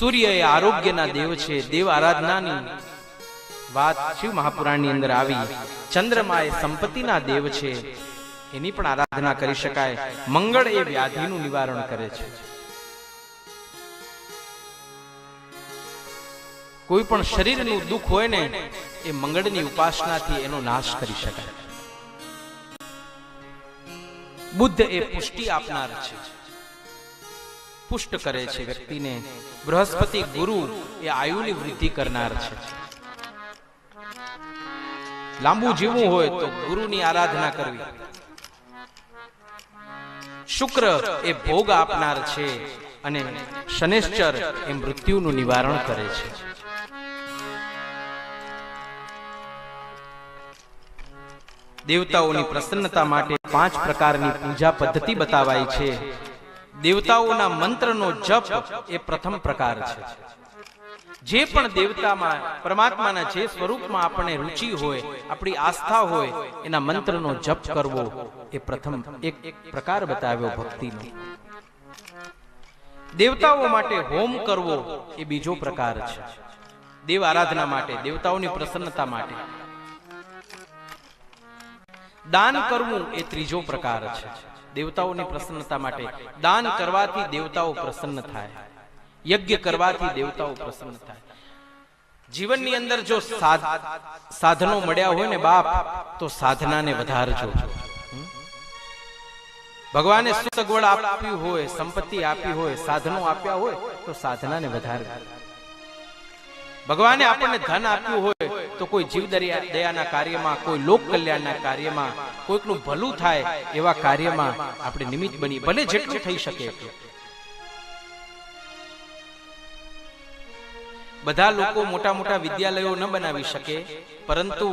સૂર્ય એ આરોગ્યના દેવ છે, દેવ આરાધનાની વાત શિવ મહાપુરાણની અંદર આવી. ચંદ્રમા એ સંપત્તિના દેવ છે, એની પણ આરાધના કરી શકાય. મંગળ એ વ્યાધિનું નિવારણ કરે છે. કોઈ પણ શરીરનું દુઃખ હોય ને, એ મંગળની ઉપાસનાથી એનો નાશ કરી શકાય. બુદ્ધ એ પુષ્ટિ આપનાર છે. પુષ્ટ કરે છે વ્યક્તિને. બૃહસ્પતિ ગુરુ એ આયુની વૃદ્ધિ કરનાર છે. લાંબુ જીવવું હોય તો ગુરુની આરાધના કરવી. શુક્ર એ ભોગ આપનાર છે અને શનેશ્ચર એ મૃત્યુનું નિવારણ કરે છે. દેવતાઓની પ્રસન્નતા માટે પાંચ પ્રકારની પૂજા પદ્ધતિ બતાવાય છે. દેવતાઓના મંત્રનો જપ એ પ્રથમ પ્રકાર છે. જે પણ દેવતામાં, પરમાત્માના જે સ્વરૂપમાં આપણને રુચિ હોય, આપણી આસ્થા હોય, એના મંત્રનો જપ કરવો એ પ્રથમ એક પ્રકાર બતાવ્યો ભક્તિનો. દેવતાઓ માટે હોમ કરવો એ બીજો પ્રકાર છે. દેવ આરાધના માટે, દેવતાઓની પ્રસન્નતા માટે. દાન કરવું એ ત્રીજો પ્રકાર છે. દેવતાઓની પ્રસન્નતા માટે દાન કરવાથી દેવતાઓ પ્રસન્ન થાય. યજ્ઞ કરવાથી દેવતાઓ પ્રસન્ન થાય. જીવનની અંદર જો સાધનો મળ્યા હોય ને બાપ, તો સાધનાને વધારજો ભગવાને સગવડ આપી હોય, સંપત્તિ આપી હોય, સાધનો આપ્યા હોય, તો સાધનાને વધારજો ભગવાને આપણને ધન આપ્યું હોય તો કોઈ જીવ દયાના કાર્યમાં, કોઈ લોક કલ્યાણના કાર્યમાં, કોઈકનું ભલું થાય એવા કાર્યમાં આપણે નિમિત્ત બની, ભલે જેટલું થઈ શકે બધા લોકો મોટા મોટા વિદ્યાલયો ન બનાવી શકે, પરંતુ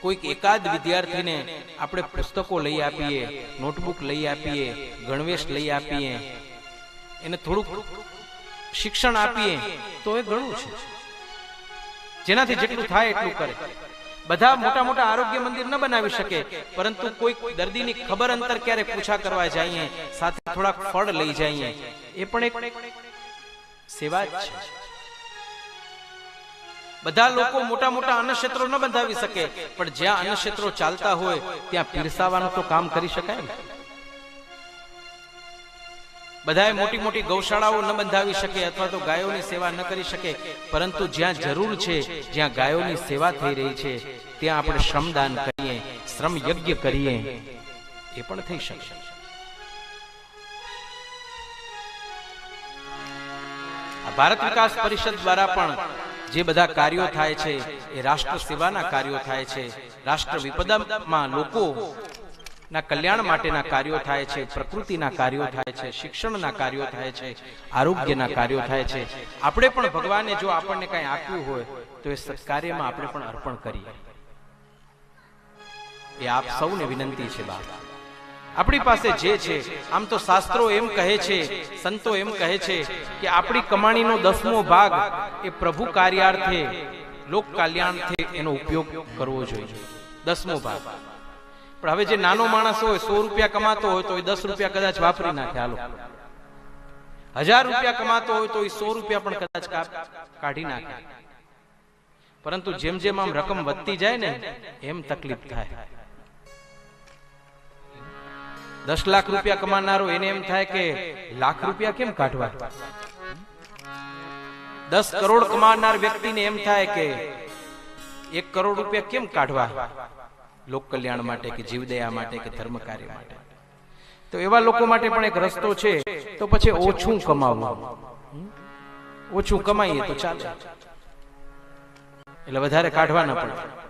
કોઈક એકાદ વિદ્યાર્થીને આપણે પુસ્તકો લઈ આપીએ, નોટબુક લઈ આપીએ, ગણવેશ લઈ આપીએ, એને થોડુંક શિક્ષણ આપીએ, તો એ ઘણું છે. જેનાથી જેટલું થાય એટલું કરે. બધા મોટા મોટા આરોગ્ય મંદિર ન બનાવી શકે, પરંતુ કોઈ દર્દીની ખબર અંતર ક્યારે પૂછા કરવા જઈએ, સાથે થોડાક ફળ લઈ જઈએ. એ પણ એક સેવા જ છે. બધા લોકો મોટા મોટા અન્નક્ષેત્રો ન બંધાવી શકે, પણ જ્યાં અન્નક્ષેત્રો ચાલતા હોય, ત્યાં પીરસાવાનું તો કામ કરી શકાય ને. બધાએ મોટી મોટી ગૌશાળાઓ ન બંધાવી શકે અથવા તો ગાયોની સેવા ન કરી શકે, પરંતુ જ્યાં જરૂર છે, જ્યાં ગાયોની સેવા થઈ રહી છે, ત્યાં આપણે શ્રમદાન કરીએ, શ્રમ યજ્ઞ કરીએ, એ પણ થઈ શકશે ભારત વિકાસ પરિષદ દ્વારા પણ જે બધા કાર્યો થાય છે, એ રાષ્ટ્ર સેવાના કાર્યો થાય છે, રાષ્ટ્ર વિપદામાં લોકો ના કલ્યાણ માટેના કાર્યો થાય છે, પ્રકૃતિના કાર્યો થાય છે, શિક્ષણના કાર્યો થાય છે, આરોગ્યના કાર્યો થાય છે. આપણે પણ ભગવાને જો આપણને કંઈ આપ્યું હોય, તો એ સત્કાર્યમાં આપણે પણ અર્પણ કરીએ. એ આપ સૌને વિનંતી છે બાપ. આપણી પાસે જે છે, આમ તો શાસ્ત્રો એમ કહે છે, સંતો એમ કહે છે કે આપણી કમાણીનો દસમો ભાગ એ પ્રભુ કાર્યાર્થે લોક કલ્યાણથી એનો ઉપયોગ કરવો જોઈએ. દસમો ભાગ. પણ હવે જે નાનો માણસ હોય, સો રૂપિયા કમાતો હોય તો એ દસ રૂપિયા કદાચ વાપરી નાખે. હાલો. હજાર રૂપિયા કમાતો હોય તો એ સો રૂપિયા પણ કદાચ કાઢી નાખે. પરંતુ જેમ જેમ આમ રકમ વધતી જાય ને, એમ તકલીફ થાય. દસ લાખ રૂપિયા કમાનારો એને એમ થાય કે, લાખ રૂપિયા કેમ કાઢવા? દસ કરોડ કમાનાર વ્યક્તિને એમ થાય કે, એક કરોડ રૂપિયા કેમ કાઢવા? લોક કલ્યાણ માટે કે જીવદયા માટે કે ધર્મ કાર્ય માટે. તો એવા લોકો માટે પણ એક રસ્તો છે, તો પછી ઓછું કમાવવું? ઓછું કમાઈએ તો ચાલે. એટલે વધારે કાઢવા ન પડે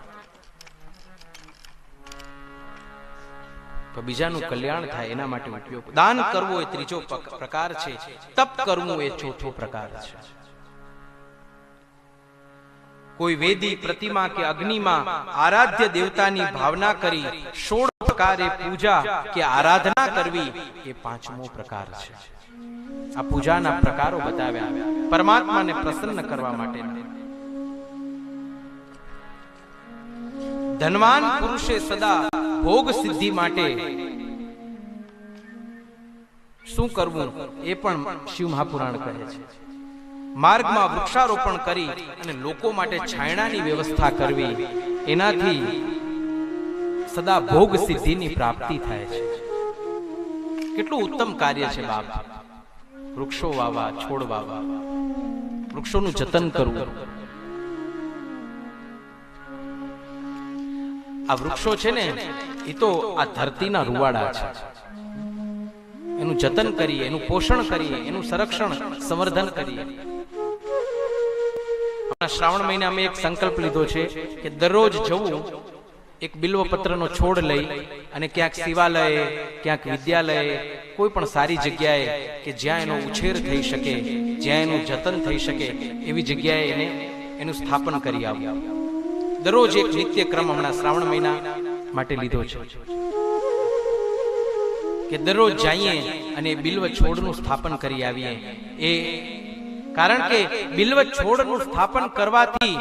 બીજાનું કલ્યાણ થાય એના માટે ઉપયોગ. દાન કરવું એ ત્રીજો પ્રકાર છે. તપ કરવું એ ચોથો પ્રકાર છે. કોઈ વેદી પ્રતિમા કે અગ્નિમાં આરાધ્ય દેવતાની ભાવના કરી સોળ પ્રકારે પૂજા કે આરાધના કરવી એ પાંચમો પ્રકાર છે. આ પૂજાના પ્રકારો બતાવ્યા. પરમાત્માને પ્રસન્ન કરવા માટે ધનવાન પુરુષે સદા ભોગ સિદ્ધિ માટે શું કરવું એ પણ શિવ મહાપુરાણ કહે છે. માર્ગમાં વૃક્ષારોપણ કરી અને લોકો માટે છાયણાની વ્યવસ્થા કરવી, એનાથી સદા ભોગ સિદ્ધિની પ્રાપ્તિ થાય છે. કેટલું ઉત્તમ કાર્ય છે બાપ. વૃક્ષો વાવા છોડ વાવા વૃક્ષોનું જતન કરવું. આ વૃક્ષો છે ને, એ તો આ ધરતીના રૂવાડા છે. એનું જતન કરીએ, એનું પોષણ કરીએ, એનું સંરક્ષણ, સંવર્ધન કરીએ. હમણાં શ્રાવણ મહિના અમે એક સંકલ્પ લીધો છે કે દરરોજ જવું, એક બિલ્વપત્રનો છોડ લઈ અને ક્યાંક શિવાલયે, ક્યાંક વિદ્યાલયે, કોઈ પણ સારી જગ્યાએ કે જ્યાં એનો ઉછેર થઈ શકે, જ્યાં એનું જતન થઈ શકે, એવી જગ્યાએ એને, એનું સ્થાપન કરી આવ્યું દરરોજ એક નિત્ય ક્રમ હમણાં શ્રાવણ મહિના માટે લીધો છે. કે દરરોજ જઈએ અને બિલ્વ છોડનું સ્થાપન કરી આવીએ, એ કારણ કે બિલ્વ છોડનું સ્થાપન કરવાથી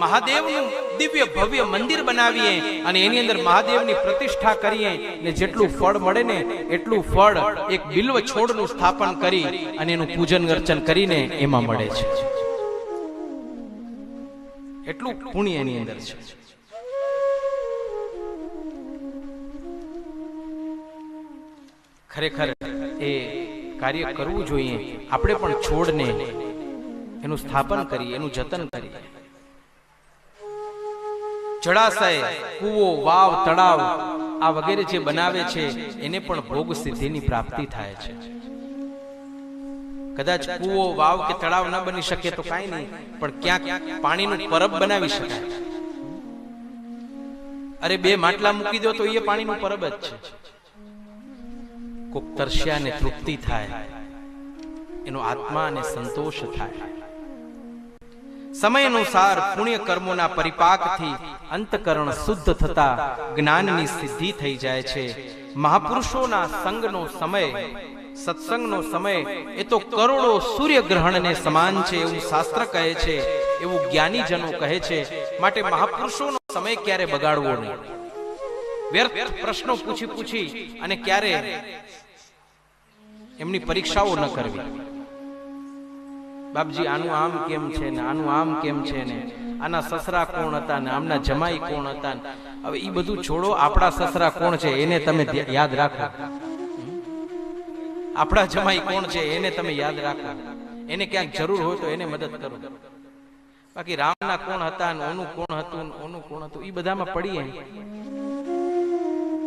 મહાદેવનું દિવ્ય ભવ્ય મંદિર બનાવીએ અને એની અંદર મહાદેવની પ્રતિષ્ઠા કરીએ ને જેટલું ફળ મળે ને એટલું ફળ એક બિલ્વ છોડનું સ્થાપન કરી અને એનું પૂજન અર્ચન કરીને એમાં મળે છે. એટલું પુણ્ય એની અંદર છે. ખરેખર એ કાર્ય કરવું જોઈએ. આપણે પણ છોડને એનું સ્થાપન કરીએ એનું જતન કરીએ જળાશય, કૂવો, વાવ, તળાવ આ વગેરે જે બનાવે છે, એને પણ ભોગ સિદ્ધિની પ્રાપ્તિ થાય છે. કદાચ કૂવો, વાવ કે તળાવ ન બની શકે તો કાંઈ નહીં, પણ ક્યાંક પાણીનું પરબ બનાવી શકાય. અરે બે માટલા મૂકી દો તો એ પાણીનું પરબ જ છે. કોક તરસ્યાને તૃપ્તિ થાય. એનો આત્માને સંતોષ થાય. સમય અનુસાર પુણ્ય કર્મોના પરિપાકથી અંતકરણ શુદ્ધ થતા જ્ઞાનની સિદ્ધિ થઈ જાય છે. મહાપુરુષોના સંગનો સમય, સત્સંગનો સમય એ તો કરોડો સૂર્યગ્રહણને સમાન છે એવું શાસ્ત્ર કહે છે, એવું જ્ઞાનીજનો કહે છે. માટે મહાપુરુષોનો સમય ક્યારે બગાડવો નહીં? વ્યર્થ પ્રશ્નો પૂછી પૂછી અને ક્યારે એમની પરીક્ષાઓ ન કરવી. બાપજી, આનું આમ કેમ છે ને? આનું આમ કેમ છે ને? આના સસરા કોણ હતા ને? આમના જમાઈ કોણ હતા ને? હવે એ બધું છોડો, આપણા સસરા કોણ છે એને તમે યાદ રાખો. આપણા જમાઈ કોણ છે એને તમે યાદ રાખો. એને ક્યાંક જરૂર હોય તો એને મદદ કરો. બાકી રામના કોણ હતા ને? ઓનું કોણ હતું ઓનું કોણ હતું? એ બધામાં પડીએ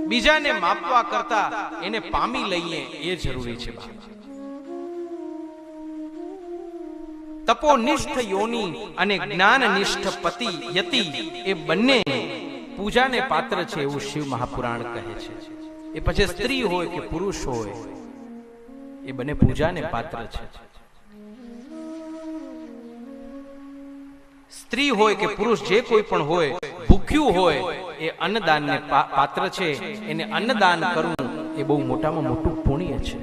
બીજાને માપવા કરતા એને પામી લઈએ એ જરૂરી છે તપોનિષ્ઠ યોની અને જ્ઞાનનિષ્ઠ પતિ યતિ એ બંને પૂજાને પાત્ર છે એવું શિવ મહાપુરાણ કહે છે. એ પછી સ્ત્રી હોય કે પુરુષ હોય, એ બંને પૂજાને પાત્ર છે. સ્ત્રી હોય કે પુરુષ જે કોઈ પણ હોય, ભૂખ્યું હોય એ અન્નદાનને પાત્ર છે એને અન્નદાન કરવું એ બહુ મોટામાં મોટું પુણ્ય છે.